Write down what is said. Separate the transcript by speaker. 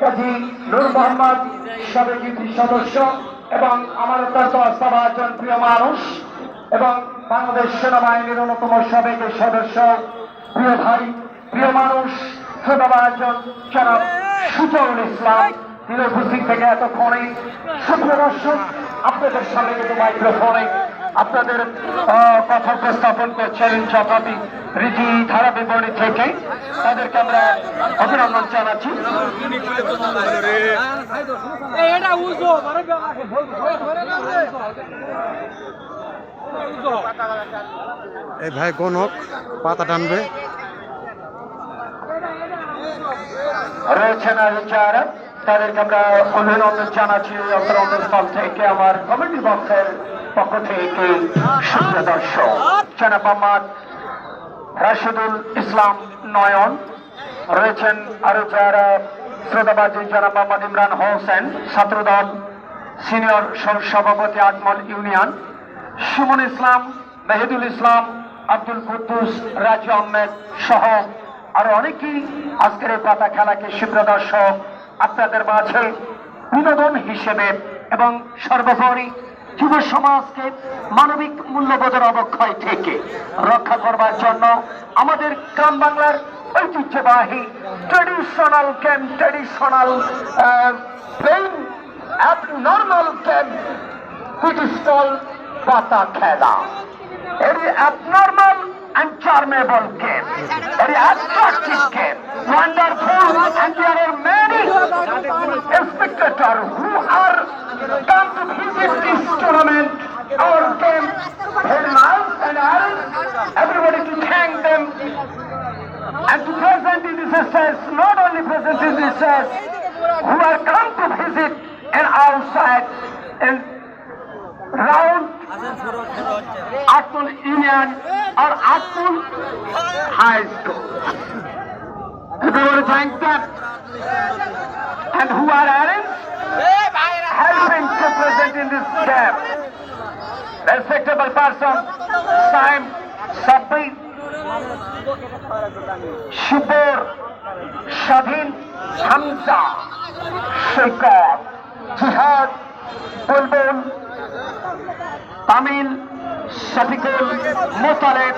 Speaker 1: কাজী নূর মোহাম্মদ সাবেক সদস্য এবং আমার অত্যন্ত সভাজন প্রিয় মানুষ এবং বাংলাদেশ সেনাবাহিনীর অন্যতম সাবেক সদস্য, প্রিয় ভাই, প্রিয় মানুষ শ্রোতাভাজন জনাব সুজল ইসলাম। তিনি উপস্থিত থেকে এতক্ষণে সুপ্রিয় দর্শক আপনাদের সামনে কিন্তু মাইক্রোফোনে আপনাদের কথা উপস্থাপন করছেন যথাপি রীতি ধারা বিবরণী থেকে তাদেরকে আমরা অভিনন্দন জানাচ্ছি।
Speaker 2: এই ভাই গণক পাতা টানবে।
Speaker 1: রয়েছেন আর যারা তাদেরকে আমরা অভিনন্দন জানাচ্ছি। অন্তরস্থল থেকে আমার কমিটি পক্ষের পক্ষ থেকে সুপ্রিয় দর্শক জনাব মোহাম্মদ রাশিদুল ইসলাম নয়ন। রয়েছেন আরও যারা শ্রোতাবাজি জনাব মোহাম্মদ ইমরান হোসেন, ছাত্রদল সিনিয়র সভাপতি আজমল ইউনিয়ন, সুমন ইসলাম, মেহেদুল ইসলাম, আব্দুল কুদ্দুস, রাজু আহমেদ সহ আরও অনেকেই আজকের এই পাতা খেলাকে সুপ্রদর্শক আপনাদের মাঝে বিনোদন হিসেবে এবং সর্বোপরি যুব সমাজকে মানবিক মূল্যবোধের অবক্ষয় থেকে রক্ষা করবার জন্য আমাদের গ্রাম বাংলার ঐতিহ্যবাহী traditional camp traditional normal camp হুইটিস্টল পাতা খেলা। এর অ্যাবনর্মাল আমরা our game nice and Aaron everybody to thank them and to present in this stage not only present in this stage who are come to visit and outside and round Atul Union or Atul High School. We thank them and who are arranged helping to present in this camp. Respectable person, Saim Sabri Shubor, Shadin Hamza, Shikar, Jihad Bulbul, Tamil Shafiqul Motaleb